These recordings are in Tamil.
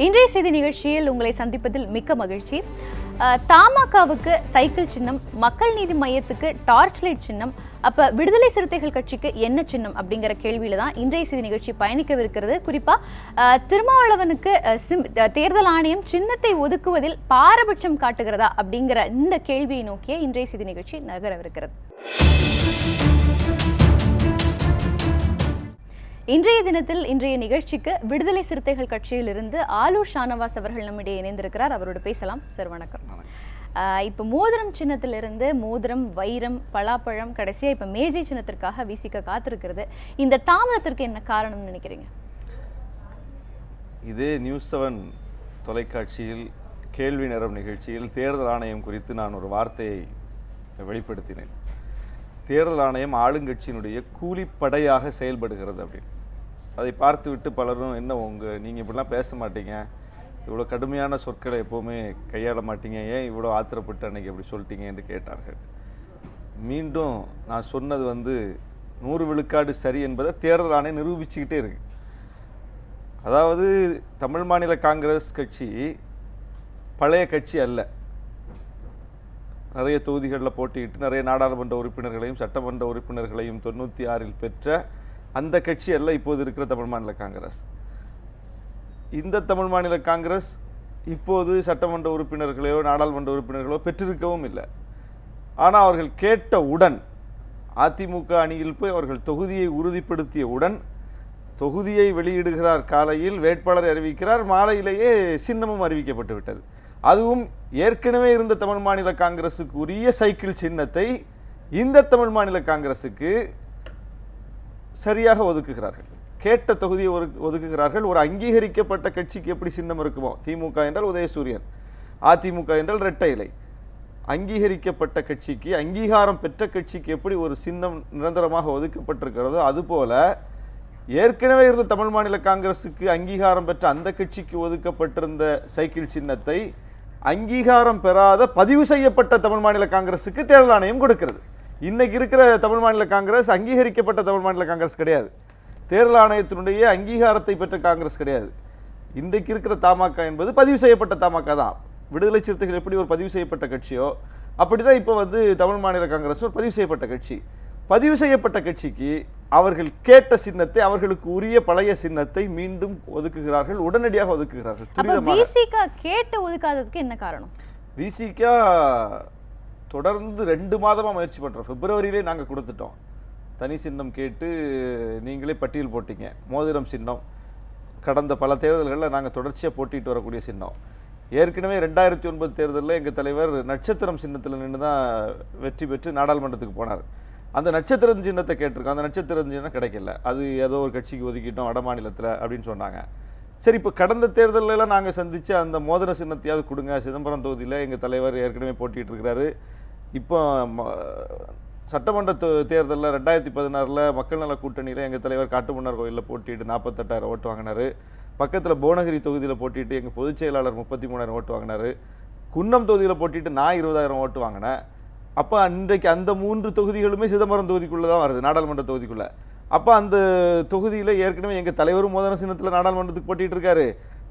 இன்றைய செய்தி நிகழ்ச்சியில் உங்களை சந்திப்பதில் மிக்க மகிழ்ச்சி. தமாகவுக்கு சைக்கிள் சின்னம் மக்கள் நீதி மையத்துக்கு டார்ச் லைட் சின்னம் அப்ப விடுதலை சிறுத்தைகள் கட்சிக்கு என்ன சின்னம் அப்படிங்கிற கேள்வியில தான் இன்றைய செய்தி நிகழ்ச்சி பயணிக்கவிருக்கிறது. குறிப்பா திருமாவளவனுக்கு சிம்- தேர்தல் ஆணையம் சின்னத்தை ஒதுக்குவதில் பாரபட்சம் காட்டுகிறதா அப்படிங்கிற இந்த கேள்வியை நோக்கிய இன்றைய செய்தி நிகழ்ச்சி நகரவிருக்கிறது. இன்றைய தினத்தில் இன்றைய நிகழ்ச்சிக்கு விடுதலை சிறுத்தைகள் கட்சியிலிருந்து ஆலூர் ஷானவாஸ் அவர்கள் நம்மிடையே இணைந்திருக்கிறார். அவரோடு பேசலாம். சார் வணக்கம். இப்போ மோதிரம் சின்னத்திலிருந்து மோதிரம் வைரம் பலாப்பழம் கடைசியா இப்ப மேஜை சின்னத்திற்காக வீசிக்க காத்திருக்கிறது. இந்த தாமதத்திற்கு என்ன காரணம்னு நினைக்கிறீங்க? இதே நியூஸ் செவன் தொலைக்காட்சியில் கேள்வி நேரம் நிகழ்ச்சியில் தேர்தல் ஆணையம் குறித்து நான் ஒரு வார்த்தையை வெளிப்படுத்தினேன். தேர்தல் ஆணையம் ஆளுங்கட்சியினுடைய கூலிப்படையாக செயல்படுகிறது அப்படின்னு. அதை பார்த்துவிட்டு பலரும் என்ன உங்கள் நீங்கள் இப்படிலாம் பேச மாட்டீங்க. இவ்வளோ கடுமையான சொற்களை எப்போவுமே கையாள மாட்டீங்க. ஏன் இவ்வளோ ஆத்திரப்பட்டு அன்னைக்கு அப்படி சொல்லிட்டீங்க? என்று கேட்டார்கள். மீண்டும் நான் சொன்னது வந்து நூறு விழுக்காடு சரி என்பதை தேர்தல் ஆணையம் நிரூபிச்சுக்கிட்டே இருக்கு. அதாவது தமிழ் மாநில காங்கிரஸ் கட்சி பழைய கட்சி அல்ல. நிறைய தொகுதிகளில் போட்டியிட்டு நிறைய நாடாளுமன்ற உறுப்பினர்களையும் சட்டமன்ற உறுப்பினர்களையும் தொண்ணூற்றி ஆறில் பெற்ற அந்த கட்சி அல்ல இப்போது இருக்கிற தமிழ் மாநில காங்கிரஸ். இந்த தமிழ் மாநில காங்கிரஸ் இப்போது சட்டமன்ற உறுப்பினர்களையோ நாடாளுமன்ற உறுப்பினர்களோ பெற்றிருக்கவும் இல்லை. ஆனால் அவர்கள் கேட்டவுடன் அதிமுக அணியில் போய் அவர்கள் தொகுதியை உறுதிப்படுத்தியவுடன் தொகுதியை வெளியிடுகிறார் காலையில் வேட்பாளரை அறிவிக்கிறார் மாலையிலேயே சின்னமும் அறிவிக்கப்பட்டு விட்டது. அதுவும் ஏற்கனவே இருந்த தமிழ் மாநில காங்கிரசுக்கு உரிய சைக்கிள் சின்னத்தை இந்த தமிழ் மாநில காங்கிரசுக்கு சரியாக ஒதுக்குகிறார்கள். கேட்ட தொகுதியை ஒதுக்கு ஒதுக்குகிறார்கள். ஒரு அங்கீகரிக்கப்பட்ட கட்சிக்கு எப்படி சின்னம் இருக்குமோ? திமுக என்றால் உதயசூரியன். அதிமுக என்றால் இரட்டை இலை. அங்கீகரிக்கப்பட்ட கட்சிக்கு அங்கீகாரம் பெற்ற கட்சிக்கு எப்படி ஒரு சின்னம் நிரந்தரமாக ஒதுக்கப்பட்டிருக்கிறதோ அதுபோல ஏற்கனவே இருந்த தமிழ் மாநில காங்கிரஸுக்கு அங்கீகாரம் பெற்ற அந்த கட்சிக்கு ஒதுக்கப்பட்டிருந்த சைக்கிள் சின்னத்தை அங்கீகாரம் பெறாத பதிவு செய்யப்பட்ட தமிழ் மாநில காங்கிரஸுக்கு தேர்தல் ஆணையம் கொடுக்கிறது. இன்னைக்கு இருக்கிற தமிழ் மாநில காங்கிரஸ் அங்கீகரிக்கப்பட்ட தமிழ் மாநில காங்கிரஸ் கிடையாது. தேர்தல் ஆணையத்தினுடைய அங்கீகாரத்தை பெற்ற காங்கிரஸ் கிடையாது. இன்றைக்கு இருக்கிற தமாக என்பது பதிவு செய்யப்பட்ட தமாக தான். விடுதலை சிறுத்தைகள் எப்படி ஒரு பதிவு செய்யப்பட்ட கட்சியோ அப்படிதான் இப்போ வந்து தமிழ் மாநில காங்கிரஸ் ஒரு பதிவு செய்யப்பட்ட கட்சி. பதிவு செய்யப்பட்ட கட்சிக்கு அவர்கள் கேட்ட சின்னத்தை அவர்களுக்கு உரிய பழைய சின்னத்தை மீண்டும் ஒதுக்குகிறார்கள் உடனடியாக ஒதுக்குகிறார்கள். கேட்டு ஒதுக்காததுக்கு என்ன காரணம்? விசிகா தொடர்ந்து ரெண்டு மாதமாக முயற்சி பண்ணுறோம் பிப்ரவரியிலே நாங்கள் கொடுத்துட்டோம். தனி சின்னம் கேட்டு நீங்களே பட்டியல் போட்டீங்க. மோதிரம் சின்னம். கடந்த பல தேர்தல்களில் நாங்கள் தொடர்ச்சியாக போட்டிட்டு வரக்கூடிய சின்னம். ஏற்கனவே ரெண்டாயிரத்தி ஒன்பது தேர்தலில் எங்கள் தலைவர் நட்சத்திரம் சின்னத்தில் நின்று தான் வெற்றி பெற்று நாடாளுமன்றத்துக்கு போனார். அந்த நட்சத்திரம் சின்னத்தை கேட்டிருக்கோம் அந்த நட்சத்திரம் சின்னம் கிடைக்கல. அது ஏதோ ஒரு கட்சிக்கு ஒதுக்கிட்டோம் வட மாநிலத்தில் அப்படின்னு சொன்னாங்க. சரி இப்போ கடந்த தேர்தலெலாம் நாங்கள் சந்தித்து அந்த மோதிர சின்னத்தையாவது கொடுங்க. சிதம்பரம் தொகுதியில் எங்கள் தலைவர் ஏற்கனவே போட்டிகிட்டு இருக்கிறாரு. இப்போ ம- சட்டமன்ற தேர்தலில் ரெண்டாயிரத்தி பதினாறில் மக்கள் நல கூட்டணியில் எங்கள் தலைவர் காட்டுமன்னார் கோயிலில் போட்டிட்டு நாற்பத்தெட்டாயிரம் ஓட்டு வாங்கினாரு. பக்கத்தில் போனகிரி தொகுதியில் போட்டிட்டு எங்கள் பொதுச் செயலாளர் முப்பத்தி மூணாயிரம் ஓட்டு வாங்கினாரு. குன்னம் தொகுதியில் போட்டிட்டு நான் இருபதாயிரம் ஓட்டு வாங்கினேன். அப்போ அன்றைக்கு அந்த மூன்று தொகுதிகளுமே சிதம்பரம் தொகுதிக்குள்ளே தான் வருது நாடாளுமன்ற தொகுதிக்குள்ளே. அப்போ அந்த தொகுதியில் ஏற்கனவே எங்கள் தலைவரும் மோதன சின்னத்தில் நாடாளுமன்றத்துக்கு போட்டிகிட்டு இருக்காரு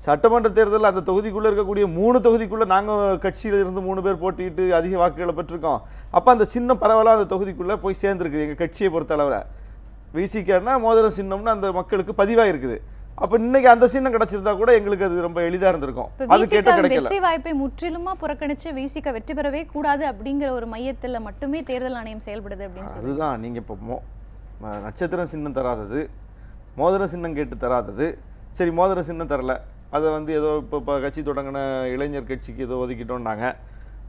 சட்டமன்ற தேர்தலில் அந்த தொகுதிக்குள்ளே இருக்கக்கூடிய மூணு தொகுதிக்குள்ளே நாங்கள் கட்சியில் இருந்து மூணு பேர் போட்டிட்டு அதிக வாக்குகளை பெற்றிருக்கோம். அப்போ அந்த சின்னம் பரவலாக அந்த தொகுதிக்குள்ளே போய் சேர்ந்துருக்குது எங்கள் கட்சியை பொறுத்த அளவில் விசிகேன்னா மோதிர சின்னம்னு அந்த மக்களுக்கு பதிவாக இருக்குது அப்போ இன்னைக்கு அந்த சின்னம் கிடைச்சிருந்தா கூட எங்களுக்கு அது ரொம்ப எளிதாக இருந்திருக்கும். அது கேட்ட கிடைக்கல. வெற்றி வாய்ப்பை முற்றிலுமா புறக்கணிச்சு விசிக வெற்றி பெறவே கூடாது அப்படிங்கிற ஒரு மையத்துல மட்டுமே தேர்தல் ஆணையம் செயல்படுது அப்படின்னு அதுதான் நீங்கள் இப்போ நட்சத்திரம் சின்னம் தராதது மோதிர சின்னம் கேட்டு தராதது. சரி மோதிர சின்னம் தரல. அதை வந்து ஏதோ இப்போ இப்போ கட்சி தொடங்கின இளைஞர் கட்சிக்கு ஏதோ ஒதுக்கிட்டோம்னாங்க.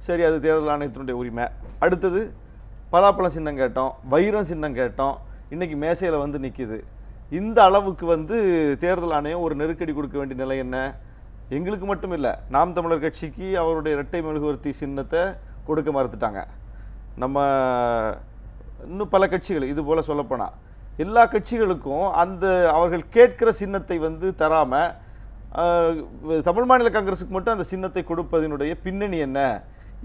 சரி அது தேர்தல் ஆணையத்தினுடைய உரிமை. அடுத்தது பலாப்பழம் சின்னம் கேட்டோம் வைரம் சின்னம் கேட்டோம் இன்றைக்கி மேசையில் வந்து நிற்கிது இந்த அளவுக்கு வந்து தேர்தல் ஆணையம் ஒரு நெருக்கடி கொடுக்க வேண்டிய நிலை என்ன? எங்களுக்கு மட்டும் இல்லை நாம் தமிழர் கட்சிக்கு அவருடைய இரட்டை மெழுகுவர்த்தி சின்னத்தை கொடுக்க மறுத்துட்டாங்க. நம்ம இன்னும் பல கட்சிகள் இது போல் சொல்லப்போனால் எல்லா கட்சிகளுக்கும் அந்த அவர்கள் கேட்கிற சின்னத்தை வந்து தராமல் தமிழ் மாநில காங்கிரஸுக்கு மட்டும் அந்த சின்னத்தை கொடுப்பதனுடைய பின்னணி என்ன?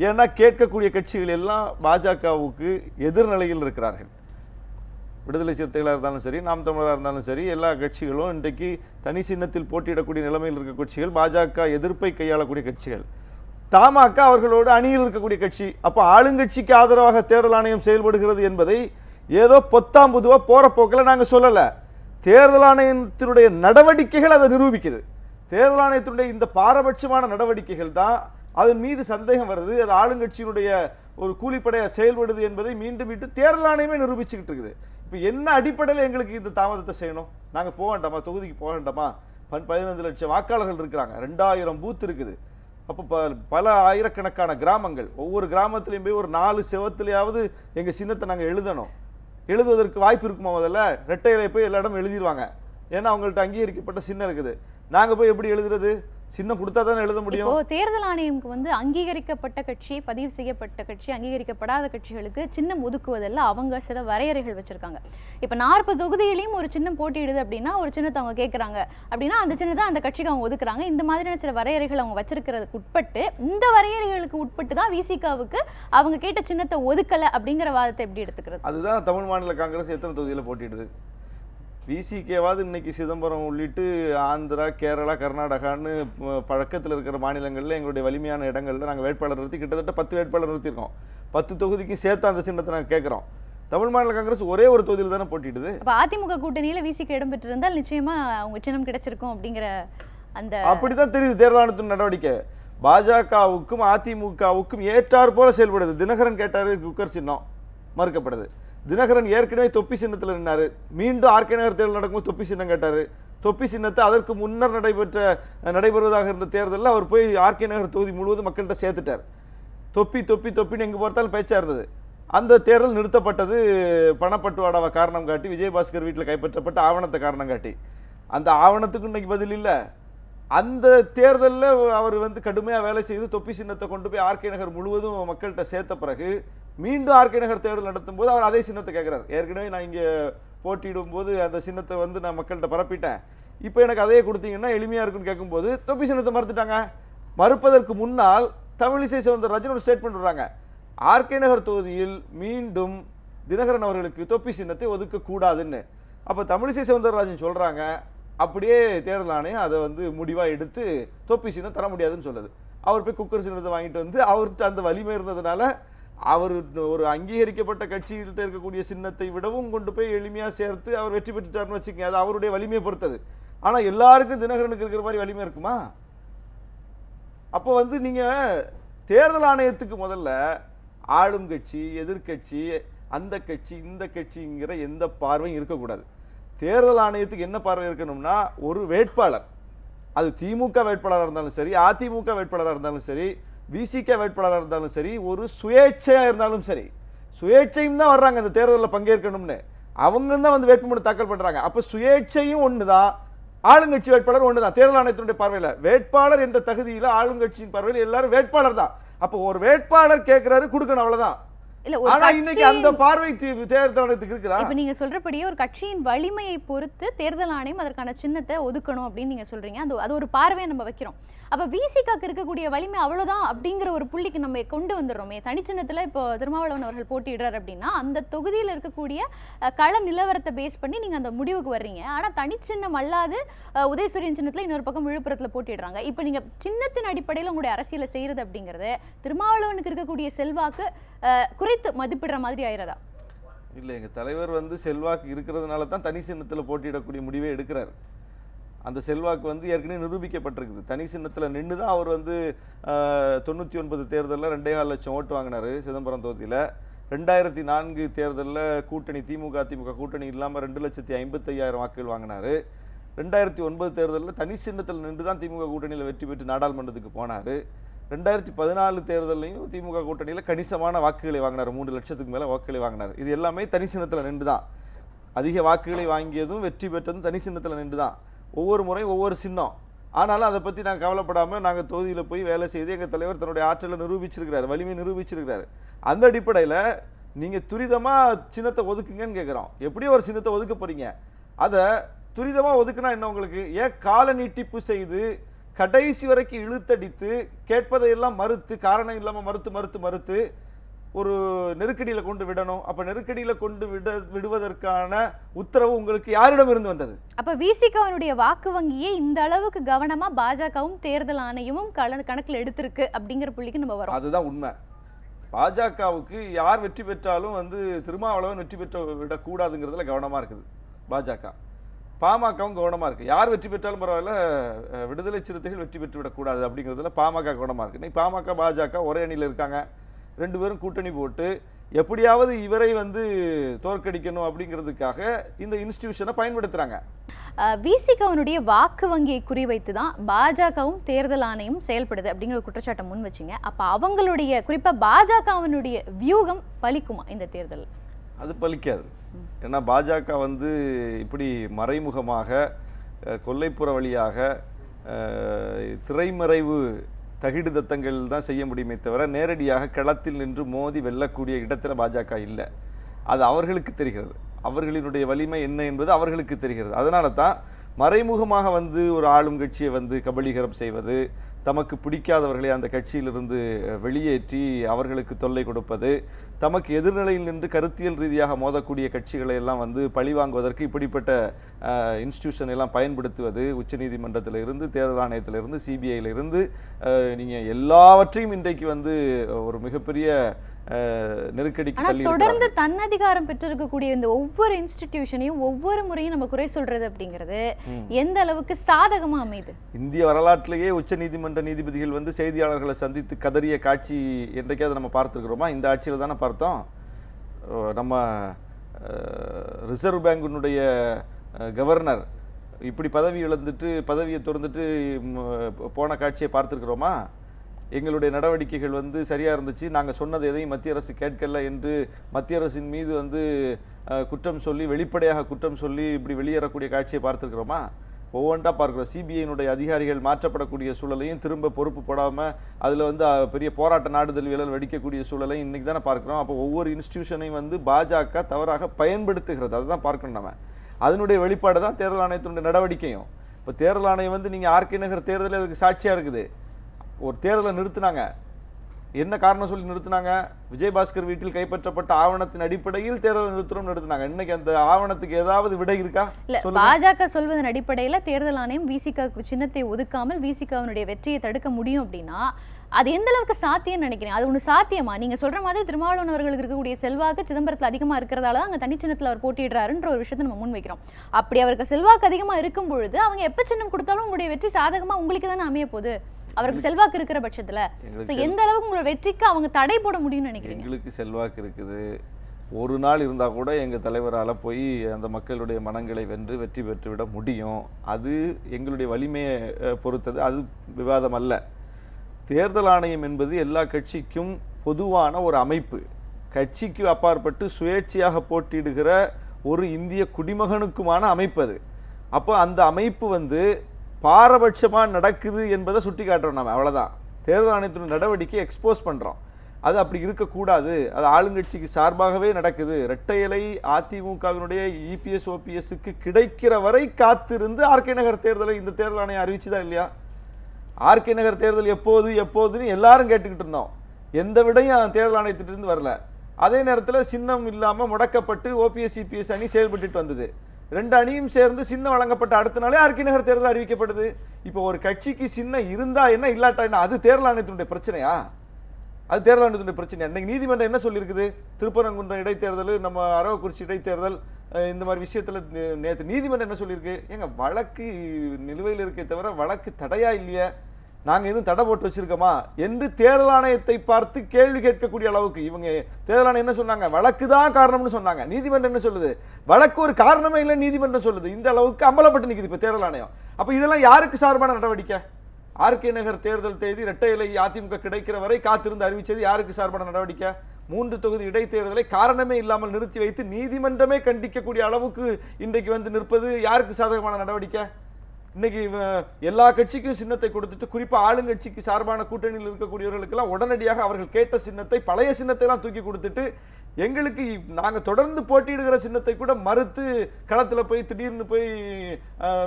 ஏன்னா கேட்கக்கூடிய கட்சிகள் எல்லாம் பாஜகவுக்கு எதிர்நிலையில் இருக்கிறார்கள். விடுதலை சிறுத்தைகளாக இருந்தாலும் சரி நாம் தமிழராக இருந்தாலும் சரி எல்லா கட்சிகளும் இன்றைக்கு தனி சின்னத்தில் போட்டியிடக்கூடிய நிலைமையில் இருக்க கட்சிகள் பாஜக எதிர்ப்பை கையாளக்கூடிய கட்சிகள். தமாக அவர்களோடு அணியில் இருக்கக்கூடிய கட்சி. அப்போ ஆளுங்கட்சிக்கு ஆதரவாக தேர்தல் ஆணையம் செயல்படுகிறது என்பதை ஏதோ பொத்தாம் பொதுவாக போகிற போக்கில் நாங்கள் சொல்லலை. தேர்தல் ஆணையத்தினுடைய நடவடிக்கைகள் அதை நிரூபிக்குது. தேர்தல் ஆணையத்தினுடைய இந்த பாரபட்சமான நடவடிக்கைகள் தான் அதன் மீது சந்தேகம் வருது. அது ஆளுங்கட்சியினுடைய ஒரு கூலிப்படையாக செயல்படுது என்பதை மீண்டும் மீண்டும் தேர்தல் ஆணையமே நிரூபிச்சுக்கிட்டு இருக்குது. இப்போ என்ன அடிப்படையில் எங்களுக்கு இந்த தாமதத்தை செய்யணும்? நாங்கள் போக வேண்டாமா? தொகுதிக்கு போக வேண்டாமா? பன் பதினைந்து லட்சம் வாக்காளர்கள் இருக்கிறாங்க. ரெண்டாயிரம் பூத் இருக்குது. அப்போ ப பல ஆயிரக்கணக்கான கிராமங்கள். ஒவ்வொரு கிராமத்துலேயும் போய் ஒரு நாலு செவத்துலையாவது எங்கள் சின்னத்தை நாங்கள் எழுதணும். எழுதுவதற்கு வாய்ப்பு இருக்குமா முதல்ல? ரெட்டையில போய் எல்லா இடமும் எழுதிடுவாங்க ஏன்னா அவங்கள்ட்ட அங்கீகரிக்கப்பட்ட சின்னம் இருக்குது. நாங்கள் போய் எப்படி எழுதுறது? சின்னம் கொடுத்தா தானே எழுத முடியும்? இப்போ தேர்தல் ஆணையம்க்கு வந்து அங்கீகரிக்கப்பட்ட கட்சி பதிவு செய்யப்பட்ட கட்சி அங்கீகரிக்கப்படாத கட்சிகளுக்கு சின்னம் ஒதுக்குவதில் அவங்க சில வரையறைகள் வச்சிருக்காங்க. இப்போ நாற்பது தொகுதியிலையும் ஒரு சின்னம் போட்டியிடுது அப்படின்னா ஒரு சின்னத்தை அவங்க கேட்குறாங்க அப்படின்னா அந்த சின்னத்தை அந்த கட்சிக்கு அவங்க ஒதுக்குறாங்க. இந்த மாதிரியான சில வரையறைகள் அவங்க வச்சிருக்கிறதுக்கு உட்பட்டு இந்த வரையறைகளுக்கு உட்பட்டு தான் விசிகாவுக்கு அவங்க கேட்ட சின்னத்தை ஒதுக்கலை அப்படிங்கிற வாதத்தை எப்படி எடுத்துக்கிறது? அதுதான் தமிழ் மாநில காங்கிரஸ் எத்தனை தொகுதியில் போட்டியிடுது? விசிகேவாவது இன்னைக்கு சிதம்பரம் உள்ளிட்டு ஆந்திரா கேரளா கர்நாடகான்னு பழக்கத்தில் இருக்கிற மாநிலங்களில் எங்களுடைய வலிமையான இடங்களில் நாங்கள் வேட்பாளர் நிறுத்தி கிட்டத்தட்ட பத்து வேட்பாளர் நிறுத்தியிருக்கோம். பத்து தொகுதிக்கும் சேர்த்து அந்த சின்னத்தை நாங்கள் கேட்குறோம். தமிழ் மாநில காங்கிரஸ் ஒரே ஒரு தொகுதியில் தானே போட்டியிடுது? அப்போ அதிமுக கூட்டணியில விசிக்கு இடம் பெற்றிருந்தால் நிச்சயமா அவங்க சின்னம் கிடைச்சிருக்கும் அப்படிங்கிற அந்த அப்படிதான் தெரியுது தேர்தல் ஆணையத்தின் நடவடிக்கை. பாஜகவுக்கும் அதிமுகவுக்கும் ஏற்றாற் போல செயல்படுது. தினகரன் கேட்டாரு குக்கர் சின்னம் மறுக்கப்படுது. தினகரன் ஏற்கனவே தொப்பி சின்னத்தில் நின்னாரு. மீண்டும் ஆர்கே நகர் தேர்தல் நடக்கும்போது தொப்பி சின்னம் கேட்டார். தொப்பி சின்னத்தை அதற்கு முன்னர் நடைபெற்ற நடைபெறுவதாக இருந்த தேர்தலில் அவர் போய் ஆர்கே நகர் தொகுதி முழுவதும் மக்கள்கிட்ட சேர்த்துட்டார். தொப்பி தொப்பி தொப்பின்னு எங்கே பார்த்தாலும் பேச்சாக இருந்தது. அந்த தேர்தல் நிறுத்தப்பட்டது பணப்பட்டுவாடாவை காரணம் காட்டி விஜயபாஸ்கர் வீட்டில் கைப்பற்றப்பட்ட ஆவணத்தை காரணம் காட்டி. அந்த ஆவணத்துக்கு இன்னைக்கு பதில் இல்லை. அந்த தேர்தலில் அவர் வந்து கடுமையாக வேலை செய்து தொப்பி சின்னத்தை கொண்டு போய் ஆர்கே நகர் முழுவதும் மக்கள்கிட்ட சேர்த்த பிறகு மீண்டும் ஆர்கே நகர் தேர்தல் நடத்தும் போது அவர் அதே சின்னத்தை கேட்குறாரு ஏற்கனவே நான் இங்கே போட்டியிடும் போது அந்த சின்னத்தை வந்து நான் மக்கள்கிட்ட பரப்பிட்டேன். இப்போ எனக்கு அதையே கொடுத்தீங்கன்னா எளிமையாக இருக்குன்னு கேட்கும்போது தொப்பி சின்னத்தை மறுத்துட்டாங்க. மறுப்பதற்கு முன்னால் தமிழிசை சவுந்தரராஜன் ஒரு ஸ்டேட்மெண்ட் விடுறாங்க. ஆர்கே நகர் தொகுதியில் மீண்டும் தினகரன் அவர்களுக்கு தொப்பி சின்னத்தை ஒதுக்கக்கூடாதுன்னு. அப்போ தமிழிசை சவுந்தரராஜன் சொல்கிறாங்க அப்படியே தேர்தல் ஆணையம் அதை வந்து முடிவாக எடுத்து தொப்பி சின்னம் தர முடியாதுன்னு சொல்லுது. அவர் போய் குக்கர் சின்னத்தை வாங்கிட்டு வந்து அவர்கிட்ட அந்த வலிமை இருந்ததுனால அவர் ஒரு அங்கீகரிக்கப்பட்ட கட்சிகிட்ட இருக்கக்கூடிய சின்னத்தை விடவும் கொண்டு போய் எளிமையாக சேர்த்து அவர் வெற்றி பெற்றுட்டார்னு வச்சுக்கோங்க. அது அவருடைய வலிமையை பொறுத்தது. ஆனால் எல்லாருக்கும் தினகரனுக்கு இருக்கிற மாதிரி வலிமை இருக்குமா? அப்போ வந்து நீங்கள் தேர்தல் ஆணையத்துக்கு முதல்ல ஆளும் கட்சி எதிர்க்கட்சி அந்த கட்சி இந்த கட்சிங்கிற எந்த பார்வையும் இருக்கக்கூடாது. தேர்தல் ஆணையத்துக்கு என்ன பார்வை இருக்கணும்னா ஒரு வேட்பாளர். அது திமுக வேட்பாளராக இருந்தாலும் சரி அதிமுக வேட்பாளராக இருந்தாலும் சரி விசிகே வேட்பாளராக இருந்தாலும் சரி ஒரு சுயேட்சையாக இருந்தாலும் சரி சுயேட்சையும் தான் வர்றாங்க இந்த தேர்தலில் பங்கேற்கணும்னு. அவங்க தான் வந்து வேட்புமனு தாக்கல் பண்ணுறாங்க அப்போ சுயேட்சையும் ஒன்று தான் ஆளுங்கட்சி வேட்பாளர் ஒன்று தான் தேர்தல் ஆணையத்தினுடைய பார்வையில் வேட்பாளர் என்ற தகுதியில் ஆளுங்கட்சியின் பார்வையில் எல்லாரும் வேட்பாளர் தான். அப்போ ஒரு வேட்பாளர் கேட்குறாரு கொடுக்கணும் அவ்வளோதான் இல்ல ஆனா இன்னைக்கு அந்த பார்வை தேர்தல் ஆணையத்துக்கு இருக்குதா? இப்ப நீங்க சொல்றபடியே ஒரு கட்சியின் வலிமையை பொறுத்து தேர்தல் ஆணையம் அதற்கான சின்னத்தை ஒதுக்கணும் அப்படின்னு நீங்க சொல்றீங்க. அது அது ஒரு பார்வையை நம்ம வைக்கிறோம். அப்ப விசிகாக்கு இருக்கக்கூடிய வலிமை அவ்வளவுதான் அப்படிங்கிற ஒரு புள்ளிக்கு நம்ம கொண்டு வந்துடுறோமே. தனிச்சின்னத்துல இப்போ திருமாவளவன் அவர்கள் போட்டியிடுறாரு அப்படின்னா அந்த தொகுதியில் இருக்கக்கூடிய கள நிலவரத்தை பேஸ் பண்ணி நீங்க அந்த முடிவுக்கு வர்றீங்க. ஆனா தனிச்சின்னம் அல்லாது உதயசூரியன் சின்னத்துல இன்னொரு பக்கம் விழுப்புரத்துல போட்டிடுறாங்க இப்போ நீங்க சின்னத்தின் அடிப்படையில் உங்களுடைய அரசியலை செய்யறது அப்படிங்கிறது திருமாவளவனுக்கு இருக்கக்கூடிய செல்வாக்கு குறைத்து மதிப்பிடுற மாதிரி ஆயிரதா? இல்லை எங்கள் தலைவர் வந்து செல்வாக்கு இருக்கிறதுனால தான் தனி சின்னத்தில் போட்டியிடக்கூடிய முடிவே எடுக்கிறார். அந்த செல்வாக்கு வந்து ஏற்கனவே நிரூபிக்கப்பட்டிருக்குது. தனி சின்னத்தில் நின்று தான் அவர் வந்து தொண்ணூற்றி ஒன்பது தேர்தலில் ரெண்டே கால் லட்சம் ஓட்டு வாங்கினார் சிதம்பரம் தொகுதியில். ரெண்டாயிரத்தி நான்கு தேர்தலில் கூட்டணி திமுக அதிமுக கூட்டணி இல்லாமல் ரெண்டு லட்சத்தி ஐம்பத்தையாயிரம் வாக்குகள் வாங்கினார். ரெண்டாயிரத்தி ஒன்பது தேர்தலில் தனி சின்னத்தில் நின்று தான் திமுக கூட்டணியில் வெற்றி பெற்று நாடாளுமன்றத்துக்கு போனார். ரெண்டாயிரத்தி பதினாலு தேர்தலையும் திமுக கூட்டணியில் கணிசமான வாக்குகளை வாங்கினார். மூன்று லட்சத்துக்கு மேலே வாக்குகளை வாங்கினார். இது எல்லாமே தனி சின்னத்தில் நின்று தான் அதிக வாக்குகளை வாங்கியதும் வெற்றி பெற்றதும் தனி சின்னத்தில் நின்று தான் ஒவ்வொரு முறையும் ஒவ்வொரு சின்னம். ஆனாலும் அதை பற்றி நாங்கள் கவலைப்படாமல் நாங்கள் தொகுதியில் போய் வேலை செய்து எங்கள் தலைவர் தன்னுடைய ஆற்றலை நிரூபிச்சிருக்கிறார் வலிமை நிரூபிச்சிருக்கிறார். அந்த அடிப்படையில் நீங்கள் துரிதமாக சின்னத்தை ஒதுக்குங்கன்னு கேட்குறோம் எப்படியோ ஒரு சின்னத்தை ஒதுக்க போகிறீங்க அதை துரிதமாக ஒதுக்குனா என்ன உங்களுக்கு? ஏன் கால நீட்டிப்பு செய்து கடைசி வரைக்கும் இழுத்தடித்து கேட்பதையெல்லாம் மறுத்து காரணம் இல்லாமல் மறுத்து மறுத்து மறுத்து ஒரு நெருக்கடியில கொண்டு விடணும். அப்ப நெருக்கடியில கொண்டு விட விடுவதற்கான உத்தரவு உங்களுக்கு யாரிடம் இருந்து வந்தது? அப்ப விசிகாவினுடைய வாக்கு வங்கியே இந்த அளவுக்கு கவனமா பாஜகவும் தேர்தல் ஆணையமும் கல கணக்குல எடுத்திருக்கு அப்படிங்கிற புள்ளிக்கு நம்ம வரோம். அதுதான் உண்மை. பாஜகவுக்கு யார் வெற்றி பெற்றாலும் வந்து திருமாவளவன் வெற்றி பெற்ற விடக்கூடாதுங்கிறதுல கவனமா இருக்குது பாஜக. பாமகவும் கவனமாக இருக்குது யார் வெற்றி பெற்றாலும் பரவாயில்ல விடுதலை சிறுத்தைகள் வெற்றி பெற்று விடக்கூடாது அப்படிங்கிறதுல பாமக கவனமாக இருக்குது இன்னைக்கு பாமக பாஜக ஒரே அணியில் இருக்காங்க. ரெண்டு பேரும் கூட்டணி போட்டு எப்படியாவது இவரை வந்து தோற்கடிக்கணும் அப்படிங்கிறதுக்காக இந்த இன்ஸ்டிடியூஷனை பயன்படுத்துகிறாங்க விசிகாவினுடைய வாக்கு வங்கியை குறிவைத்து தான் பாஜகவும் தேர்தல் ஆணையம் செயல்படுது அப்படிங்கிற குற்றச்சாட்டை முன் வச்சிங்க. அப்போ அவங்களுடைய குறிப்பாக பாஜகவனுடைய வியூகம் பலிக்குமா இந்த தேர்தல்? அது பலிக்காது. ஏன்னா பாஜக வந்து இப்படி மறைமுகமாக கொல்லைப்புற வழியாக திரைமறைவு தகிடு தத்தங்கள் தான் செய்ய முடியுமே தவிர நேரடியாக களத்தில் நின்று மோதி வெல்லக்கூடிய இடத்துல பாஜக இல்லை. அது அவர்களுக்கு தெரிகிறது. அவர்களினுடைய வலிமை என்ன என்பது அவர்களுக்கு தெரிகிறது. அதனால தான் மறைமுகமாக வந்து ஒரு ஆளும் கட்சியை வந்து கபலீகரம் செய்வது தமக்கு பிடிக்காதவர்களை அந்த கட்சியிலிருந்து வெளியேற்றி அவர்களுக்கு தொல்லை கொடுப்பது தமக்கு எதிர்நிலையில் நின்று கருத்தியல் ரீதியாக மோதக்கூடிய கட்சிகளை எல்லாம் வந்து பழிவாங்குவதற்கு இப்படிப்பட்ட இன்ஸ்டியூஷன் எல்லாம் பயன்படுத்துவது உச்சநீதிமன்றத்தில் இருந்து தேர்தல் ஆணையத்தில் இருந்து நீங்கள் எல்லாவற்றையும் இன்றைக்கு வந்து ஒரு மிகப்பெரிய நெருக்கடிக்கு தொடர்ந்து தன்னதிகாரம் பெற்றிருக்கக்கூடிய இந்த ஒவ்வொரு இன்ஸ்டிடியூஷனையும் ஒவ்வொரு முறையும் நம்ம குறை சொல்றது அப்படிங்கிறது. எந்த அளவுக்கு சாதகமா அமையுது? இந்திய வரலாற்றிலேயே உச்சநீதிமன்ற நீதிபதிகள் வந்து செய்தியாளர்களை சந்தித்து கதறிய காட்சி என்றைக்காவது நம்ம பார்த்துருக்குறோமா? இந்த ஆட்சியில் தானே பார்த்தோம். நம்ம ரிசர்வ் பேங்கினுடைய கவர்னர் இப்படி பதவி இழந்துட்டு பதவியை திறந்துட்டு போன காட்சியை பார்த்துருக்குறோமா? எங்களுடைய நடவடிக்கைகள் வந்து சரியாக இருந்துச்சு. நாங்கள் சொன்னது எதையும் மத்திய அரசு கேட்கல என்று மத்திய அரசின் மீது வந்து குற்றம் சொல்லி வெளிப்படையாக குற்றம் சொல்லி இப்படி வெளியேறக்கூடிய காட்சியை பார்த்துருக்குறோமா? ஒவ்வொன்றா பார்க்குறோம். சிபிஐனுடைய அதிகாரிகள் மாற்றப்படக்கூடிய சூழலையும் திரும்ப பொறுப்பு போடாமல் அதில் வந்து பெரிய போராட்ட நாடுதல் விழல் வெடிக்கக்கூடிய சூழலையும் இன்றைக்கி தானே பார்க்குறோம். அப்போ ஒவ்வொரு இன்ஸ்டியூஷனையும் வந்து பாஜக தவறாக பயன்படுத்துகிறது. அதுதான் பார்க்கணும் நம்ம. அதனுடைய வெளிப்பாடு தான் தேர்தல் ஆணையத்தினுடைய நடவடிக்கையும். இப்போ தேர்தல் ஆணையம் வந்து நீங்கள் ஆர்கே நகர் தேர்தலில் அதுக்கு சாட்சியாக இருக்குது. ஒரு தேர்தலை நிறுத்துனாங்க. என்ன காரணம் சொல்லி நிறுத்துனாங்க? விஜயபாஸ்கர் வீட்டில் கைப்பற்றப்பட்ட ஆவணத்தின் அடிப்படையில் தேர்தலை நிறுத்துறோம் நிறுத்துனாங்க. இன்னைக்கு அந்த ஆவணத்துக்கு ஏதாவது விடை இருக்கா? பாஜக சொல்வதன் அடிப்படையில தேர்தல் ஆணையம் விசிக சின்னத்தை ஒதுக்காமல் விசிகாவினுடைய வெற்றியை தடுக்க முடியும் அப்படின்னா அது எந்த அளவுக்கு சாத்தியம்னு நினைக்கிறீங்க? அது ஒண்ணு சாத்தியமா? நீங்க சொல்ற மாதிரி திருமாவளவன் அவர்களுக்கு இருக்கக்கூடிய செல்வாக்கு சிதம்பரத்துல அதிகமா இருக்கிறதால தான் அங்க தனி சின்னத்துல அவர் போட்டியிடுறாருன்ற ஒரு விஷயத்தை நம்ம முன் வைக்கிறோம் அப்படி அவருக்கு செல்வாக்கு அதிகமா இருக்கும் பொழுது அவங்க எப்ப சின்னம் கொடுத்தாலும் உங்களுடைய வெற்றி சாதகமா உங்களுக்கு தானே அமைய போகுது? அவருக்கு செல்வாக்கு இருக்கிற பட்சத்துல. எந்த அளவுக்கு உங்களோட வெற்றிக்கு அவங்க தடை போட முடியும்னு நினைக்கிறீங்க? எங்களுக்கு செல்வாக்கு இருக்குது. ஒரு நாள் இருந்தால் கூட எங்கள் தலைவரால் போய் அந்த மக்களுடைய மனங்களை வென்று வெற்றி பெற்றுவிட முடியும். அது எங்களுடைய வலிமையை பொறுத்தது. அது விவாதம் அல்ல தேர்தல் ஆணையம் என்பது எல்லா கட்சிக்கும் பொதுவான ஒரு அமைப்பு. கட்சிக்கு அப்பாற்பட்டு சுயேட்சையாக போட்டியிடுகிற ஒரு இந்திய குடிமகனுக்குமான அமைப்பு அது. அப்போ அந்த அமைப்பு வந்து பாரபட்சமாக நடக்குது என்பதை சுட்டி காட்டுறோம் நம்ம அவ்வளோதான் தேர்தல் ஆணையத்தின் நடவடிக்கை எக்ஸ்போஸ் பண்ணுறோம் அது அப்படி இருக்கக்கூடாது. அது ஆளுங்கட்சிக்கு சார்பாகவே நடக்குது. இரட்டை இலை அதிமுகவினுடைய இபிஎஸ் ஓபிஎஸ்க்கு கிடைக்கிற வரை காத்திருந்து ஆர்கே நகர் தேர்தலை இந்த தேர்தல் ஆணையம் அறிவிச்சுதா இல்லையா? ஆர்கே நகர் தேர்தல் எப்போது எப்போதுன்னு எல்லாரும் கேட்டுக்கிட்டு இருந்தோம். எந்த விடையும் தேர்தல் ஆணையத்திட்டிருந்து வரல. அதே நேரத்தில் சின்னம் இல்லாமல் முடக்கப்பட்டு ஓபிஎஸ் சிபிஎஸ் அணி செயல்பட்டுட்டு வந்தது. ரெண்டு அணியும் சேர்ந்து சின்ன வழங்கப்பட்ட அடுத்த நாளே ஆர்கே நகர் தேர்தல் அறிவிக்கப்படுது. இப்போ ஒரு கட்சிக்கு சின்னம் இருந்தா என்ன இல்லாட்டா என்ன? அது தேர்தல் ஆணையத்தினுடைய பிரச்சனையா? அது தேர்தல் ஆணையத்தினுடைய பிரச்சனை. இன்னைக்கு நீதிமன்றம் என்ன சொல்லியிருக்குது? திருப்பரங்குன்றம் இடைத்தேர்தல் நம்ம அரவக்குறிச்சி இடைத்தேர்தல் இந்த மாதிரி விஷயத்தில் நேற்று நீதிமன்றம் என்ன சொல்லியிருக்கு? ஏங்க வழக்கு நிலுவையில் இருக்கே தவிர வழக்கு தடையா இல்லையா? நாங்கள் எதுவும் தடை போட்டு வச்சுருக்கோமா? என்று தேர்தல் ஆணையத்தை பார்த்து கேள்வி கேட்கக்கூடிய அளவுக்கு இவங்க தேர்தல் ஆணையம் என்ன சொன்னாங்க? வழக்கு தான் காரணம்னு சொன்னாங்க. நீதிமன்றம் என்ன சொல்லுது? வழக்கு ஒரு காரணமே இல்லை நீதிமன்றம் சொல்லுது. இந்த அளவுக்கு அம்பலப்பட்டு நிற்குது இப்போ தேர்தல் ஆணையம். அப்போ இதெல்லாம் யாருக்கு சார்பான நடவடிக்கை? ஆர்கே நகர் தேர்தல் தேதி இரட்டை இலை அதிமுக கிடைக்கிற வரை காத்திருந்து அறிவிச்சது யாருக்கு சார்பான நடவடிக்கை? மூன்று தொகுதி இடைத்தேர்தலை காரணமே இல்லாமல் நிறுத்தி வைத்து நீதிமன்றமே கண்டிக்கக்கூடிய அளவுக்கு இன்றைக்கு வந்து நிற்பது யாருக்கு சாதகமான நடவடிக்கை? இன்னைக்கு எல்லா கட்சிக்கும் சின்னத்தை கொடுத்துட்டு குறிப்பாக ஆளுங்கட்சிக்கு சார்பான கூட்டணியில் இருக்கக்கூடியவர்களுக்கெல்லாம் உடனடியாக அவர்கள் கேட்ட சின்னத்தை பழைய சின்னத்தை எல்லாம் தூக்கி கொடுத்துட்டு எங்களுக்கு நாங்கள் தொடர்ந்து போட்டியிடுகிற சின்னத்தை கூட மறுத்து களத்தில் போய் திடீர்னு போய்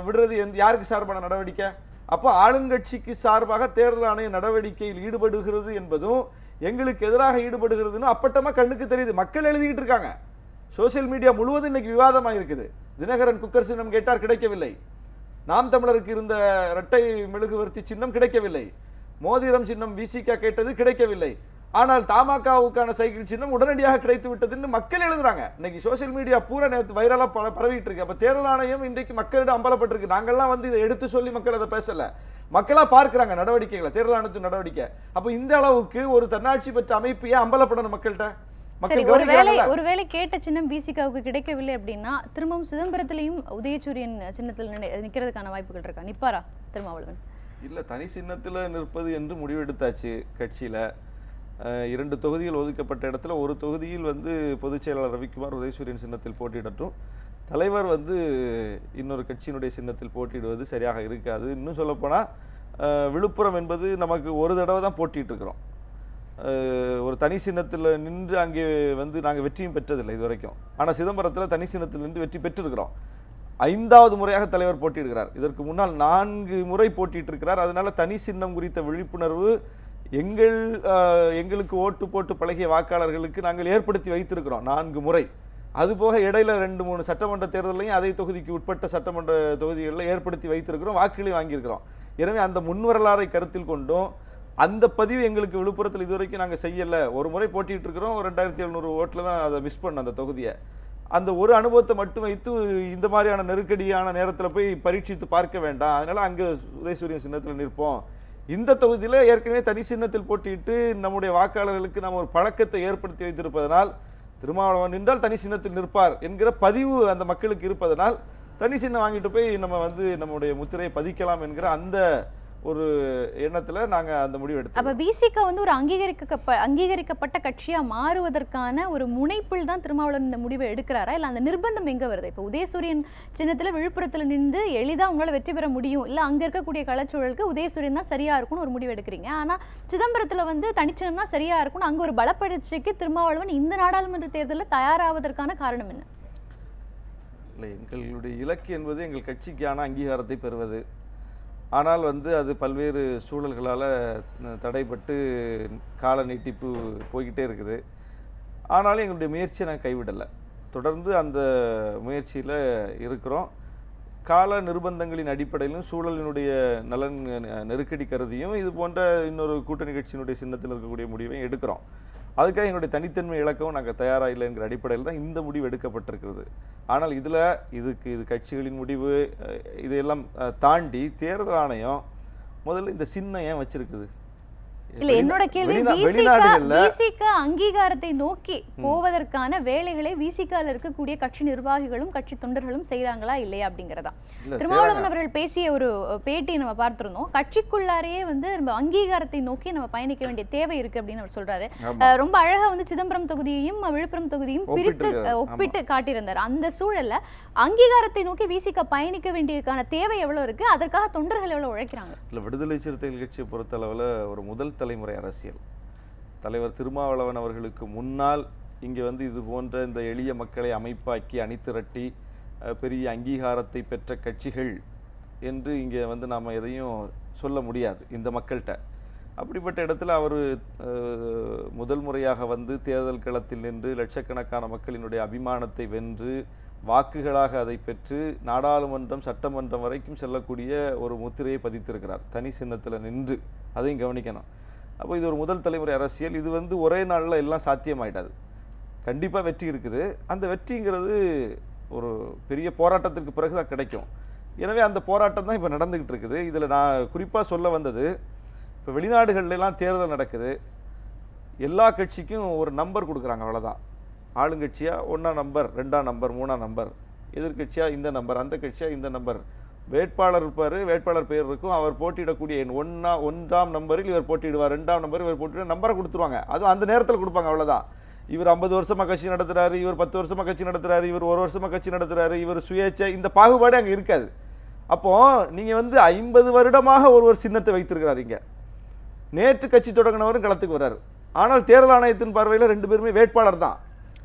விடுறது எந்த- யாருக்கு சார்பான நடவடிக்கை? அப்போ ஆளுங்கட்சிக்கு சார்பாக தேர்தல் ஆணைய நடவடிக்கையில் ஈடுபடுகிறது என்பதும் எங்களுக்கு எதிராக ஈடுபடுகிறதுன்னு அப்பட்டமாக கண்ணுக்கு தெரியுது. மக்கள் எழுதிக்கிட்டு இருக்காங்க. சோஷியல் மீடியா முழுவதும் இன்னைக்கு விவாதமாக இருக்குது தினகரன் குக்கர் சின்னம் கேட்டார் கிடைக்கவில்லை. நாம் தமிழருக்கு இருந்த இரட்டை மெழுகுவர்த்தி சின்னம் கிடைக்கவில்லை. மோதிரம் சின்னம் விசிகா கேட்டது கிடைக்கவில்லை. ஆனால் தமாகவுக்கான சைக்கிள் சின்னம் உடனடியாக கிடைத்து விட்டதுன்னு மக்கள் எழுதுறாங்க. இன்னைக்கு சோஷியல் மீடியா பூரா நேற்று வைரலாக பல பரவிட்டு இருக்கு அப்போ தேர்தல் ஆணையம் இன்றைக்கு மக்களிடம் அம்பலப்பட்டிருக்கு. நாங்கள்லாம் வந்து இதை எடுத்து சொல்லி மக்கள் அதை பேசலை. மக்களாக பார்க்குறாங்க நடவடிக்கைகளை தேர்தல் ஆணையத்தின் நடவடிக்கை. அப்போ இந்த அளவுக்கு ஒரு தன்னாட்சி பெற்ற அமைப்பையே அம்பலப்படணும் மக்கள்கிட்ட? சரி மக்கள் ஒருவேளை ஒருவேளை கேட்ட சின்னம் பிசிகாவுக்கு கிடைக்கவில்லை அப்படின்னா திரும்பவும் சிதம்பரத்திலையும் உதயசூரியன் சின்னத்தில் நினை- நிக்கிறதுக்கான வாய்ப்புகள் இருக்கா? நிப்பாரா திருமாவளவன்? இல்லை தனி சின்னத்தில் நிற்பது என்று முடிவெடுத்தாச்சு கட்சியில். இரண்டு தொகுதிகள் ஒதுக்கப்பட்ட இடத்துல ஒரு தொகுதியில் வந்து பொதுச் செயலாளர் ரவிக்குமார் உதயசூரியன் சின்னத்தில் போட்டியிடட்டும். தலைவர் வந்து இன்னொரு கட்சியினுடைய சின்னத்தில் போட்டியிடுவது சரியாக இருக்காது. இன்னும் சொல்லப்போனால் விழுப்புரம் என்பது நமக்கு ஒரு தடவை தான் போட்டிட்டு இருக்கிறோம் ஒரு தனி சின்னத்தில் நின்று அங்கே வந்து நாங்கள் வெற்றியும் பெற்றதில்லை இது வரைக்கும் ஆனால் சிதம்பரத்தில் தனி சின்னத்தில் நின்று வெற்றி பெற்றிருக்கிறோம். ஐந்தாவது முறையாக தலைவர் போட்டியிடுகிறார். இதற்கு முன்னால் நான்கு முறை போட்டியிட்டு இருக்கிறார் அதனால் தனி சின்னம் குறித்த விழிப்புணர்வு எங்கள் எங்களுக்கு ஓட்டு போட்டு பழகிய வாக்காளர்களுக்கு நாங்கள் ஏற்படுத்தி வைத்திருக்கிறோம் நான்கு முறை. அதுபோக இடையில ரெண்டு மூணு சட்டமன்ற தேர்தலையும் அதே தொகுதிக்கு உட்பட்ட சட்டமன்ற தொகுதிகளில் ஏற்படுத்தி வைத்திருக்கிறோம் வாக்குகளையும் வாங்கியிருக்கிறோம். எனவே அந்த முன்வரலாறை கருத்தில் கொண்டும் அந்த பதிவு எங்களுக்கு விழுப்புரத்தில் இதுவரைக்கும் நாங்கள் செய்யலை. ஒரு முறை போட்டிகிட்டு இருக்கிறோம். ஒரு ரெண்டாயிரத்தி எழுநூறு ஓட்டில் தான் அதை மிஸ் பண்ண அந்த தொகுதியை. அந்த ஒரு அனுபவத்தை மட்டும் வைத்து இந்த மாதிரியான நெருக்கடியான நேரத்தில் போய் பரீட்சித்து பார்க்க வேண்டாம். அதனால் அங்கே உதயசூரியன் சின்னத்தில் நிற்போம். இந்த தொகுதியில் ஏற்கனவே தனி சின்னத்தில் போட்டியிட்டு நம்முடைய வாக்காளர்களுக்கு நாம் ஒரு பழக்கத்தை ஏற்படுத்தி வைத்திருப்பதனால் திருமாவளவன் நின்றால் தனி சின்னத்தில் நிற்பார் என்கிற பதிவு அந்த மக்களுக்கு இருப்பதனால் தனி சின்னம் வாங்கிட்டு போய் நம்ம வந்து நம்முடைய முத்திரையை பதிக்கலாம் என்கிற அந்த ஒரு எண்ணத்துல நாங்க அந்த முடிவு அப்ப எடுத்தோம் பிசிக வந்து ஒரு அங்கீகரிக்கப்ப அங்கீகரிக்கப்பட்ட கட்சியா மாறுவதற்கான ஒரு முனைப்பில் தான் திருமாவளவன் இந்த முடிவை எடுக்கிறாரா? இல்ல அந்த நிர்பந்தம் எங்க வருது? இப்ப உதயசூரியன் சின்னத்துல விழுப்புரத்துல நின்று எளிதா உங்களால வெற்றி பெற முடியும். இல்ல அங்க இருக்கக்கூடிய களச்சூழலுக்கு உதயசூரியன் தான் சரியா இருக்கும்னு ஒரு முடிவு எடுக்கிறீங்க. ஆனா சிதம்பரத்துல வந்து தனிச்சின்னம் தான் சரியா இருக்கும்னு அங்க ஒரு பலப்பரீட்சைக்கு திருமாவளவன் இந்த நாடாளுமன்ற தேர்தலில் தயாராவதற்கான காரணம் என்ன? இல்லை எங்களுடைய இலக்கு என்பது எங்கள் கட்சிக்கான அங்கீகாரத்தை பெறுவது. ஆனால் வந்து அது பல்வேறு சூழல்களால் தடைப்பட்டு கால நீட்டிப்பு போய்கிட்டே இருக்குது. ஆனாலும் எங்களுடைய முயற்சியை நான் கைவிடலை. தொடர்ந்து அந்த முயற்சியில் இருக்கிறோம். கால நிர்பந்தங்களின் அடிப்படையிலும் சூழலினுடைய நலன் நெருக்கடி கருதியும் இது போன்ற இன்னொரு கூட்டணி கட்சியினுடைய சின்னத்தில் இருக்கக்கூடிய முடிவையும் எடுக்கிறோம். அதுக்காக எங்களுடைய தனித்தன்மை இழக்கவும் நாங்கள் தயாராக இல்லைங்கிற அடிப்படையில் தான் இந்த முடிவு எடுக்கப்பட்டிருக்கிறது. ஆனால் இதில் இதுக்கு இது கட்சிகளின் முடிவு இதையெல்லாம் தாண்டி தேர்தல் ஆணையம் முதல்ல இந்த சின்ன ஏன் வச்சிருக்குது? இல்ல என்னோட கேள்வி விசிக அங்கீகாரத்தை நோக்கி போவதற்கான வேலைகளை விசிகால இருக்கக்கூடிய கட்சி நிர்வாகிகளும் கட்சி தொண்டர்களும் செய்றாங்களா இல்லையா அப்படிங்கறதா? திருமாவளவன் அவர்கள் பேசிய ஒரு பேட்டி நம்ம பார்த்திருந்தோம். கட்சிக்குள்ளாரையே வந்து நம்ம அங்கீகாரத்தை நோக்கி நம்ம பயணிக்க வேண்டிய தேவை இருக்கு அப்படின்னு அவர் சொல்றாரு. ரொம்ப அழகா வந்து சிதம்பரம் தொகுதியையும் விழுப்புரம் தொகுதியும் பிரித்து ஒப்பிட்டு காட்டியிருந்தார். அந்த சூழல்ல அங்கீகாரத்தை நோக்கி விசிக பயணிக்க வேண்டியதுக்கான தேவை எவ்வளவு இருக்கு? அதற்காக தொண்டர்கள் எவ்வளவு உழைக்கிறாங்க? இல்லை விடுதலை சிறுத்தைகள் கட்சியை பொறுத்தளவில் ஒரு முதல் தலைமுறை அரசியல். தலைவர் திருமாவளவன் அவர்களுக்கு முன்னால் இங்கே வந்து இது போன்ற இந்த எளிய மக்களை அமைப்பாக்கி அணித்திரட்டி பெரிய அங்கீகாரத்தை பெற்ற கட்சிகள் என்று இங்கே வந்து நாம் எதையும் சொல்ல முடியாது இந்த மக்கள்கிட்ட. அப்படிப்பட்ட இடத்துல அவர் முதல் முறையாக வந்து தேர்தல் களத்தில் நின்று லட்சக்கணக்கான மக்களினுடைய அபிமானத்தை வென்று வாக்குகளாக அதை பெற்று நாடாளுமன்றம் சட்டமன்றம் வரைக்கும் செல்லக்கூடிய ஒரு முத்திரையை பதித்திருக்கிறார். தனி சின்னத்தில் நின்று. அதையும் கவனிக்கணும். அப்போ இது ஒரு முதல் தலைமுறை அரசியல். இது வந்து ஒரே நாளில் எல்லாம் சாத்தியமாயிடாது கண்டிப்பாக வெற்றி இருக்குது. அந்த வெற்றிங்கிறது ஒரு பெரிய போராட்டத்திற்கு பிறகு தான் கிடைக்கும். எனவே அந்த போராட்டம் தான் இப்போ நடந்துக்கிட்டு இருக்குது. இதில் நான் குறிப்பாக சொல்ல வந்தது இப்போ வெளிநாடுகள்லாம் தேர்தல் நடக்குது. எல்லா கட்சிக்கும் ஒரு நம்பர் கொடுக்குறாங்க அவ்வளோதான் ஆளுங்கட்சியாக ஒன்றாம் நம்பர் ரெண்டாம் நம்பர் மூணாம் நம்பர். எதிர்க்கட்சியாக இந்த நம்பர் அந்த கட்சியாக இந்த நம்பர். வேட்பாளர் இருப்பார் வேட்பாளர் பேர் இருக்கும். அவர் போட்டியிடக்கூடிய எண் ஒன்றா ஒன்றாம் நம்பரில் இவர் போட்டியிடுவார். ரெண்டாம் நம்பர் இவர் போட்டியிட நம்பரை கொடுத்துருவாங்க. அதுவும் அந்த நேரத்தில் கொடுப்பாங்க அவ்வளோதான் இவர் ஐம்பது வருஷமாக கட்சி நடத்துகிறாரு இவர் பத்து வருஷமாக கட்சி நடத்துகிறாரு இவர் ஒரு வருஷமாக கட்சி நடத்துகிறாரு இவர் சுயேட்சை இந்த பாகுபாடு அங்கே இருக்காது. அப்போது நீங்கள் வந்து ஐம்பது வருடமாக ஒரு ஒரு சின்னத்தை வைத்திருக்கிறாருங்க நேற்று கட்சி தொடங்கினவரும் களத்துக்கு வர்றாரு. ஆனால் தேர்தல் ஆணையத்தின் பார்வையில் ரெண்டு பேருமே வேட்பாளர் தான்.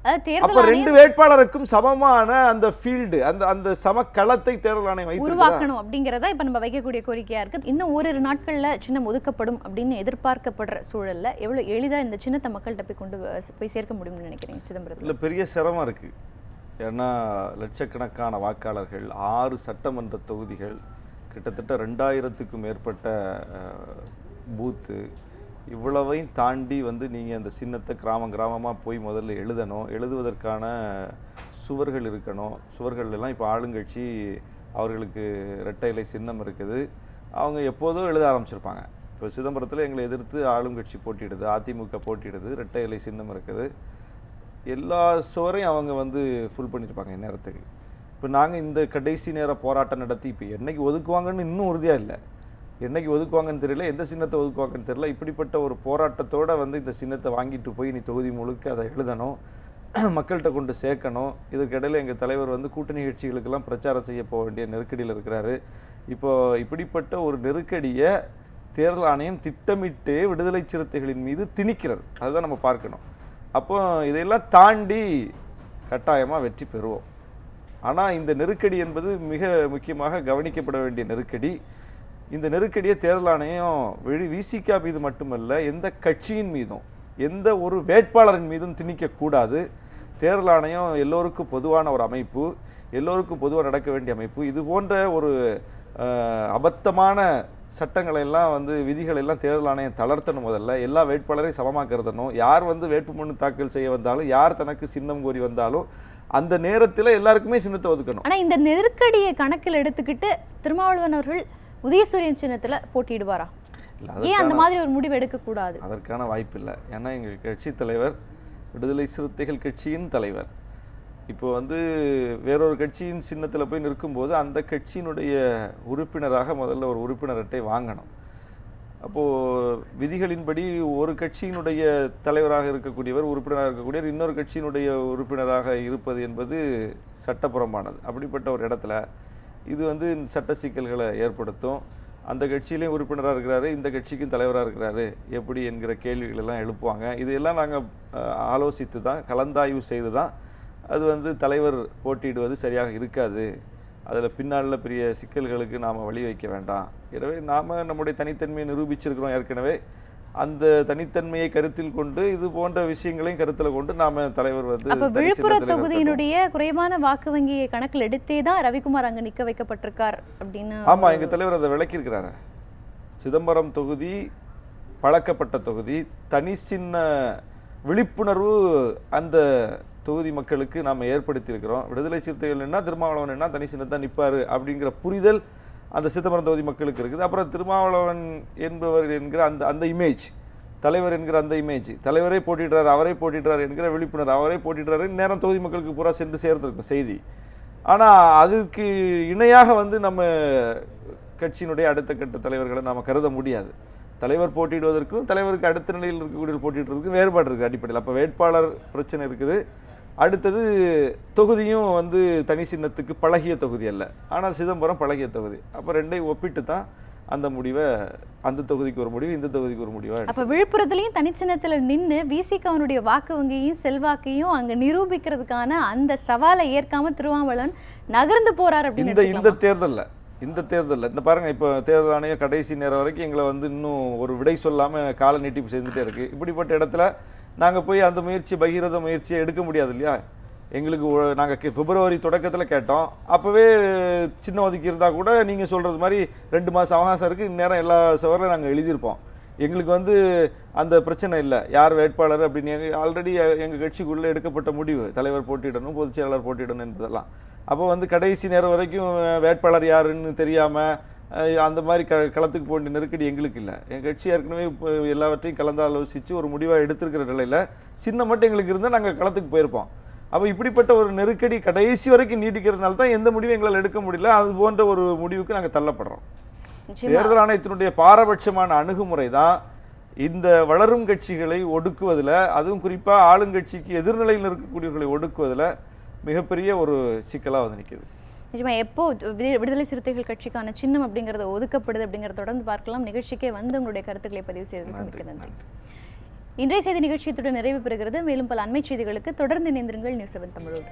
அப்ப ரெண்டு வேட்பாளருக்கும் சமமான அந்த ஃபீல்டு அந்த அந்த சமக்களத்தை தேர்தல் ஆணையம் உருவாக்கணும் அப்படிங்கறதா இப்ப நம்ம வைக்கக்கூடிய கோரிக்கையா இருக்கு. இன்னும் ஓரிரு நாட்கள்ல சின்னம் ஒதுக்கப்படும் அப்படின்னு எதிர்பார்க்கப்படுற சூழல்ல எவ்வளவு எளிதா இந்த சின்னத்தை மக்கள்கிட்ட போய் கொண்டு போய் சேர்க்க முடியும்னு நினைக்கிறீங்க சிதம்பரத்துல? இல்ல பெரிய சிரமம் இருக்கு. ஏன்னா லட்சக்கணக்கான வாக்காளர்கள் ஆறு சட்டமன்ற தொகுதிகள் கிட்டத்தட்ட ரெண்டாயிரத்துக்கும் மேற்பட்ட பூத்து இவ்வளவையும் தாண்டி வந்து நீங்கள் அந்த சின்னத்தை கிராமம் கிராமமாக போய் முதல்ல எழுதணும். எழுதுவதற்கான சுவர்கள் இருக்கணும். சுவர்கள் எல்லாம் இப்போ ஆளுங்கட்சி அவர்களுக்கு இரட்டை இலை சின்னம் இருக்குது. அவங்க எப்போதோ எழுத ஆரம்பிச்சிருப்பாங்க. இப்போ சிதம்பரத்தில் எங்களை எதிர்த்து ஆளுங்கட்சி போட்டிடுது அதிமுக போட்டியிடுது. இரட்டை இலை சின்னம் இருக்குது. எல்லா சுவரையும் அவங்க வந்து ஃபுல் பண்ணியிருப்பாங்க இந்நேரத்துக்கு. இப்போ நாங்கள் இந்த கடைசி நேர போராட்டம் நடத்தி இப்போ என்னைக்கு ஒதுக்குவாங்கன்னு இன்னும் உறுதியாக இல்லை. என்னைக்கு ஒதுக்குவாங்கன்னு தெரியல எந்த சின்னத்தை ஒதுக்குவாங்கன்னு தெரியல. இப்படிப்பட்ட ஒரு போராட்டத்தோடு வந்து இந்த சின்னத்தை வாங்கிட்டு போய் நீ தொகுதி முழுக்க அதை எழுதணும் மக்கள்கிட்ட கொண்டு சேர்க்கணும். இதுக்கிடையில் எங்கள் தலைவர் வந்து கூட்டணி கட்சிகளுக்கெல்லாம் பிரச்சாரம் செய்ய போக வேண்டிய நெருக்கடியில் இருக்கிறாரு. இப்போது இப்படிப்பட்ட ஒரு நெருக்கடியை தேர்தல் ஆணையம் திட்டமிட்டு விடுதலை சிறுத்தைகளின் மீது திணிக்கிறது. அதுதான் நம்ம பார்க்கணும். அப்போ இதையெல்லாம் தாண்டி கட்டாயமாக வெற்றி பெறுவோம். ஆனால் இந்த நெருக்கடி என்பது மிக முக்கியமாக கவனிக்கப்பட வேண்டிய நெருக்கடி. இந்த நெருக்கடியை தேர்தல் ஆணையம் வெளி விசிகா மீது மட்டுமல்ல எந்த கட்சியின் மீதும் எந்த ஒரு வேட்பாளரின் மீதும் திணிக்கக்கூடாது தேர்தல் ஆணையம் எல்லோருக்கும் பொதுவான ஒரு அமைப்பு எல்லோருக்கும் பொதுவாக நடக்க வேண்டிய அமைப்பு. இது போன்ற ஒரு அபத்தமான சட்டங்களை எல்லாம் வந்து விதிகளை எல்லாம் தேர்தல் ஆணையம் தளர்த்தணும் முதல்ல. எல்லா வேட்பாளரையும் சமமாக கருதணும் யார் வந்து வேட்புமனு தாக்கல் செய்ய வந்தாலும் யார் தனக்கு சின்னம் கோரி வந்தாலும் அந்த நேரத்தில் எல்லாருக்குமே சின்னத்தை ஒதுக்கணும். ஆனால் இந்த நெருக்கடியை கணக்கில் எடுத்துக்கிட்டு திருமாவளவன் அவர்கள் உதயசூரியன் சின்னத்துல போட்டியிடுவாரா? ஏன் அந்த மாதிரி ஒரு முடிவு எடுக்க கூடாது அதற்கான வாய்ப்பு இல்லை. ஏன்னா எங்கள் கட்சி தலைவர் விடுதலை சிறுத்தைகள் கட்சியின் தலைவர். இப்போ வந்து வேறொரு கட்சியின் சின்னத்தில் போய் நிற்கும்போது அந்த கட்சியினுடைய உறுப்பினராக முதல்ல ஒரு உறுப்பினர் அட்டை வாங்கணும். அப்போது விதிகளின்படி ஒரு கட்சியினுடைய தலைவராக இருக்கக்கூடியவர் உறுப்பினராக இருக்கக்கூடியவர் இன்னொரு கட்சியினுடைய உறுப்பினராக இருப்பது என்பது சட்டப்புறம்பானது. அப்படிப்பட்ட ஒரு இடத்துல இது வந்து சட்ட சிக்கல்களை ஏற்படுத்தும். அந்த கட்சியிலையும் உறுப்பினராக இருக்கிறாரு இந்த கட்சிக்கும் தலைவராக இருக்கிறாரு எப்படி என்கிற கேள்விகள் எல்லாம் எழுப்புவாங்க. இதையெல்லாம் நாங்கள் ஆலோசித்து தான் கலந்தாய்வு செய்து தான் அது வந்து தலைவர் போட்டியிடுவது சரியாக இருக்காது. அதில் பின்னால் பெரிய சிக்கல்களுக்கு நாம் வழி வைக்க வேண்டாம். எனவே நாம் நம்முடைய தனித்தன்மையை நிரூபிச்சிருக்கிறோம் ஏற்கனவே. அந்த தனித்தன்மையை கருத்தில் கொண்டு இது போன்ற விஷயங்களையும் கருத்தில் கொண்டு நாம் தலைவர் வந்து அப்ப தனி விழுப்புர சின்னத்தில் இருக்கட்டும். தொகுதியினுடைய குறைவான வாக்கு வங்கியை கணக்கில் எடுத்தே தான் ரவிக்குமார் அங்க நிக்க வைக்கப்பட்டிருக்கார் அப்படின்னு ஆமா எங்க தலைவர் அதை விளக்கியிருக்கிறாரு சிதம்பரம் தொகுதி பழக்கப்பட்ட தொகுதி தனி சின்ன விழிப்புணர்வு அந்த தொகுதி மக்களுக்கு நாம் ஏற்படுத்தியிருக்கிறோம் விடுதலை சிறுத்தைகள் என்ன திருமாவளவன் என்ன தனி சின்னத்தான் நிற்பார் அப்படிங்கிற புரிதல் அந்த சிதம்பரம் தொகுதி மக்களுக்கு இருக்குது. அப்புறம் திருமாவளவன் என்பவர் என்கிற அந்த அந்த இமேஜ் தலைவர் என்கிற அந்த இமேஜ் தலைவரே போட்டிடுறார் அவரே போட்டிடுறார் என்கிற விழிப்புணர்வு அவரே போட்டிடுறாரு நேரம் தொகுதி மக்களுக்கு பூரா சென்று சேர்ந்திருக்கும் செய்தி. ஆனால் அதுக்கு இணையாக வந்து நம்ம கட்சியினுடைய அடுத்த கட்ட தலைவர்களை நாம் கருத முடியாது. தலைவர் போட்டியிடுவதற்கும் தலைவருக்கு அடுத்த நிலையில் இருக்கக்கூடிய போட்டியிடுறதுக்கும் வேறுபாடு இருக்குது அடிப்படையில். அப்போ வேட்பாளர் பிரச்சனை இருக்குது. அடுத்தது தொகுதியும் வந்து தனி சின்னத்துக்கு பழகிய தொகுதி அல்ல. ஆனால் சிதம்பரம் பழகிய தொகுதி. அப்போ ரெண்டையும் ஒப்பிட்டு தான் அந்த முடிவை அந்த தொகுதிக்கு ஒரு முடிவு இந்த தொகுதிக்கு ஒரு முடிவாக அப்ப விழுப்புரத்துலயும் தனிச்சின்னத்துல நின்னு விசிகாவனுடைய வாக்கு வங்கியையும் செல்வாக்கையும் அங்க நிரூபிக்கிறதுக்கான அந்த சவாலை ஏற்காம திருமாவளவன் நகர்ந்து போறார் அப்படின்னு இந்த இந்த? தேர்தலில் இந்த தேர்தலில். இந்த பாருங்க இப்போ தேர்தல் ஆணையம் கடைசி நேரம் வரைக்கும் எங்களை வந்து இன்னும் ஒரு விடை சொல்லாமல் கால நீட்டிப்பு செஞ்சுட்டே இருக்கு. இப்படிப்பட்ட இடத்துல நாங்கள் போய் அந்த முயற்சி பகிரத முயற்சியை எடுக்க முடியாது இல்லையா? எங்களுக்கு நாங்கள் பிப்ரவரி தொடக்கத்தில் கேட்டோம். அப்போவே சின்ன ஒதுக்கி இருந்தால் கூட நீங்கள் சொல்கிறது மாதிரி ரெண்டு மாதம் அவகாசம் இருக்குது இந்நேரம் எல்லா சவரில் நாங்கள் எழுதியிருப்போம். எங்களுக்கு வந்து அந்த பிரச்சனை இல்லை. யார் வேட்பாளர் அப்படின்னு எங்கள் ஆல்ரெடி எங்கள் கட்சிக்குள்ளே எடுக்கப்பட்ட முடிவு. தலைவர் போட்டியிடணும் பொதுச் செயலாளர் போட்டியிடணும் என்பதெல்லாம். அப்போ வந்து கடைசி நேரம் வரைக்கும் வேட்பாளர் யாருன்னு தெரியாமல் அந்த மாதிரி க களத்துக்கு போக வேண்டிய நெருக்கடி எங்களுக்கு இல்லை. எங்கள் கட்சி ஏற்கனவே இப்போ எல்லாவற்றையும் கலந்து ஆலோசித்து ஒரு முடிவாக எடுத்திருக்கிற நிலையில் சின்ன மட்டும் எங்களுக்கு இருந்தால் நாங்கள் களத்துக்கு போயிருப்போம். அப்போ இப்படிப்பட்ட ஒரு நெருக்கடி கடைசி வரைக்கும் நீடிக்கிறதுனால தான் எந்த முடிவும் எங்களால் எடுக்க முடியல. அது போன்ற ஒரு முடிவுக்கு நாங்கள் தள்ளப்படுறோம். தேர்தல் ஆணையத்தினுடைய பாரபட்சமான அணுகுமுறை தான் இந்த வளரும் கட்சிகளை ஒடுக்குவதில் அதுவும் குறிப்பாக ஆளுங்கட்சிக்கு எதிர்நிலையில் இருக்கக்கூடியவர்களை ஒடுக்குவதில் மிகப்பெரிய ஒரு சிக்கலாக வந்து நிற்கிது நிஜமா எப்போ விடு- விடுதலை சிறுத்தைகள் கட்சிக்கான சின்னம் அப்படிங்கறது ஒதுக்கப்படுது அப்படிங்கறத தொடர்ந்து பார்க்கலாம். நிகழ்ச்சிக்கே வந்து உங்களுடைய கருத்துக்களை பதிவு செய்ததுக்கு மிக்க நன்றி. இன்றைய செய்தி நிகழ்ச்சியத்துடன் நிறைவு பெறுகிறது. மேலும் பல அண்மை செய்திகளுக்கு தொடர்ந்து இணைந்திருங்கள் நியூஸ் செவன் தமிழோடு.